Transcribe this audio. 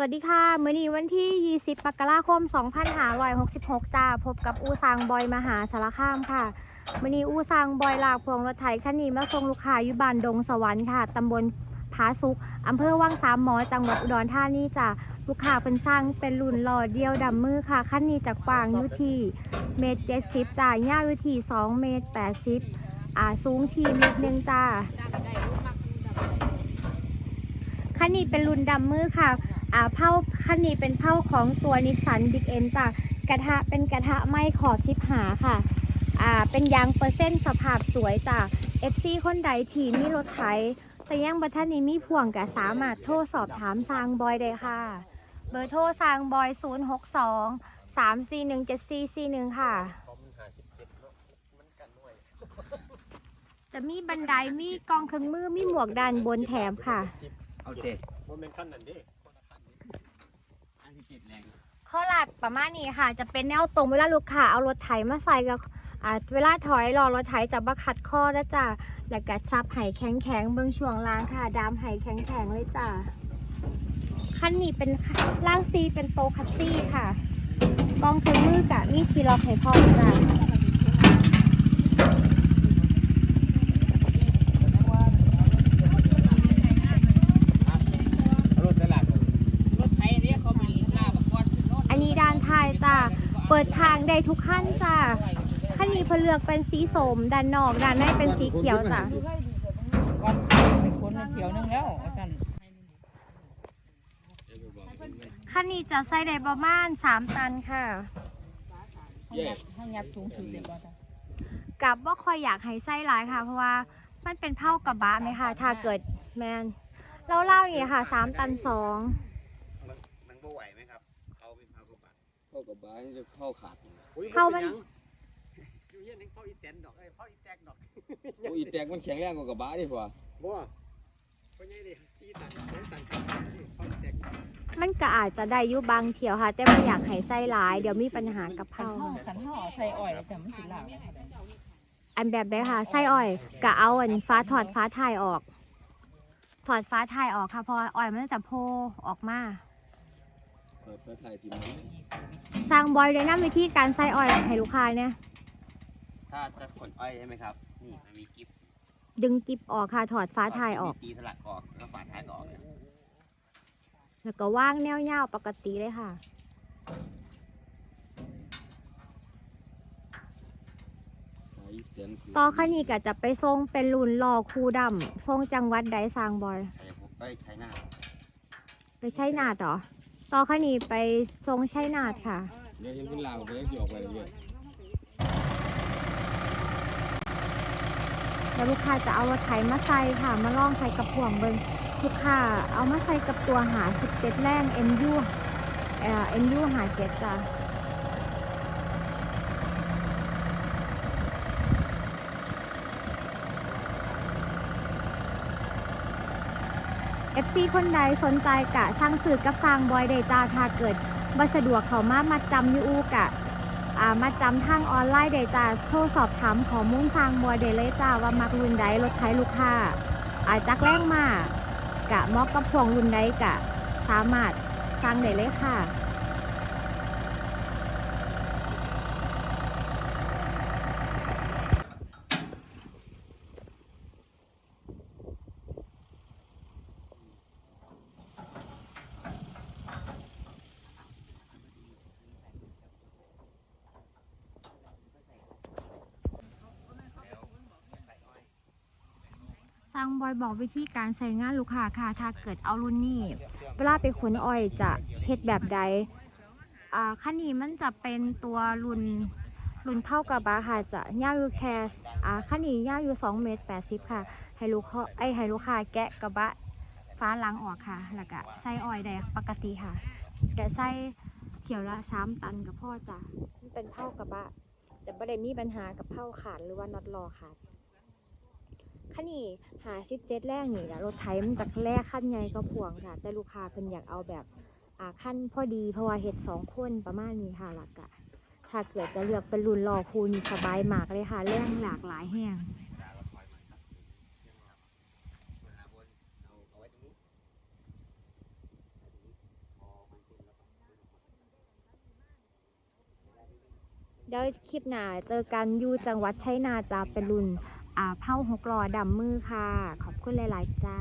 วัสดีค่ะมื้อนี้วันที่ 20มกราคม 2566 จ้า พบกับอูซางบอยมหาสารคามค่ะมื้อนี้อูซางบอยลากพวงรถไถคันนี้มาส่งลูกค้าอยู่บ้านดงสวรรค์ค่ะตำบลผาสุกอำเภอวังสามหมอจังหวัดอุดรธานีจ้าลูกค้าเป็นสร้างเป็นรุ่นหล่อเดียวดำมือค่ะคันนี้จากกวางยู่ที่เมตรเจ็ดสิบจ้ายาวอยู่ที่สองเมตรแปดสิบอ่าสูงทีเมตรหนึ่งจ้าคันนี้เป็นรุ่นดำมือค่ะ อ่าเผาคันนี้เป็นเผาของตัวนิสสันบิ๊กเอ็มจ้ะกระทะเป็นกระทะไม้ขอบชิบหาค่ะอ่าเป็นยางเปอร์เซ็นต์สภาพสวยจ้ะ FC คนใดที่มีรถไถแต่ยังบัทันนี้มีพ่วงก็สามารถโทรสอบถามซางบอยได้ค่ะ เบอร์โทรซางบอย 062 341 7441 ค่ะ จะมีบันไดมีกองเครื่องมือมีหมวกด้านบนแถมค่ะ เอาเตะมันเป็นขั้นนั้นดิ อันที่เจ็ดแรง ข้อหลักประมาณนี้ค่ะ จะเป็นแนวตรงเวลาลูกค้าเอารถไถมาใส่กับเวลาถอยรอรถไถจะบัขัดข้อแล้วจ้ะแล้วก็ซับไห่แข็งแข็งๆเบื้องช่วงล่างค่ะ ดามไห่แข็งแข็งๆเลยจ้ะคันนี้เป็นล่างซีเป็นโตคัสซี่ค่ะ กองถุงมือกับมีทีล็อกให้พ่อจ้ะ รถตลาด รถไถเนี่ยเขาเป็นหน้าบักกอนขึ้นโน่น อันนี้ด้านท้ายจ้ะ เปิดทางได้ทุกขั้นจ้ะคันนี้เพนเลือกเป็นสีสมด้านนอกด้านในเป็นสีเขียวจ้ะก่อนไปคนมาเที่ยวนึงแล้วอาจารย์คันนี้จะใส่ได้ประมาณ3ตันค่ะให้ยัดให้ยัดสูงสุดเลยก่อนจ้ะกับว่าคอยอยากให้ไส้หลายค่ะ เพราะว่ามันเป็นเผากระบะไหมคะถ้าเกิดแมนเล่าๆนี่ค่ะสามตันสอง เข้ากับบ้านจะเข้าขาดเข้ามันอยู่เย็นนึงเข้าอีแตนดอกเอ้ยเข้าอีแตกดอกโอ้ยแตกมันแข็งแรงกว่ากับบ้านดีกว่าบ่เพราะไงดิสี่ตันสองตันสามตันนี่เข้าอีแตกดอกมันก็อาจจะได้อยู่บางเที่ยวค่ะ แต่ไม่อยากให้ไส้หลาย เดี๋ยวมีปัญหากับขันเผาห่อขันห่อใส่อ้อยแล้วจ้ะมันสิลาวอันแบบได้ค่ะไส้อ้อยก็เอาอันฟ้าถอดฟ้าถ่ายออก ถอดฟ้าถ่ายออกค่ะเพราะว่าอ้อยมันจะโพออกมา เปิดพระไทยทีมันสร้างบอยเลยนะวิธีการไส้อ้อยให้ลูกค้าเนี่ย ถ้าจะขนอ้อยใช่ไหมครับ นี่มันมีกิฟต์ดึงกิบออกค่ะถอดฟ้าถ่ายออกมีตีสลักออกแล้วฝาท้ายก็ออกเนี่ยแล้วก็ว่างแนวยาวปกติเลยค่ะหายเตียนสีต่อคันนี้ก็จะไปส่งเป็นรุ่นรอคูดำส่งจังหวัดใดสร้างบอยใช้พวกเอ้ยใช้หน้า ไปใช้นาดเหรอ ต่อขันนีไปทรงชัยนาทค่ะ เดี๋ยวเห็นคุณลาวไปเล้วจะออกไปเรื่อยแล้วลูกค้าจะเอารถไถมาใส่ค่ะ มาล่องใส่กับพ่วงเบิงลูกค้าเอามาใส่กับตัวหา17แรงเอ็มยูเอ่อ MU หาเจ็ดจ้ะ เอฟซีคนใดสนใจกะสร้างสื่อกับสร้างบอยเดจ้าถ้าเกิดบัสะดวกเขามามาจำยูอูกะอ่ามาจำทางออนไลน์เดจ้าโทรสอบถามขอมุ่งทางบอยเดเลยจ้าว่ามักรุ่นใดรถไทยลูกค้าอาจักแรงมากกะมอกกับพวงรุ่นใดกะสามารถสร้างได้เลยค่ะางบอยบอกวิธีการใช้งานลูกค้าค่ะ ถ้าเกิดเอารุ่นนี้ เวลาไปขนอ้อยจะเฮ็ดแบบใดอ่าคันนี้มันจะเป็นตัวรุ่นรุ่นเท่ากระบะค่ะจะย่าอยู่แค่อ่าคันนี้ย่าอยู่2เมตร80 ค่ะ ให้ลูกค้าไอให้ลูกค้าแกะกระบะฟ้าหลังออกค่ะ แล้วก็ใส่อ้อยได้ปกติค่ะ แกะใส่เที่ยวละ3ตันกับพ่อจ้ะมันเป็นเท่ากระบะจะไม่ได้มีปัญหากับเท่าขาดหรือว่าน็อตรอขาดันนี้หาซิปเจ็ดแรกนี่จ้ะรถไถมันจากแรกขั้นใหญ่ก็พวงค่ะ แต่ลูกค้าเพิ่นอยากเอาแบบอ่าขั้นพอดีเพราะว่าเห็ดสองคนประมาณนี้ค่ะหลักอะถ้าเกิดจะเลือกเป็นรุ่นรอคูณสบายมากเลยค่ะแรงหลากหลายแห้งเดี๋ยวคลิปหน้าเจอกันอยู่จังหวัดชัยนาจะเป็นรุ่น ผาหกลอดำมือค่ะ ขอบคุณหลาย ๆ จ้า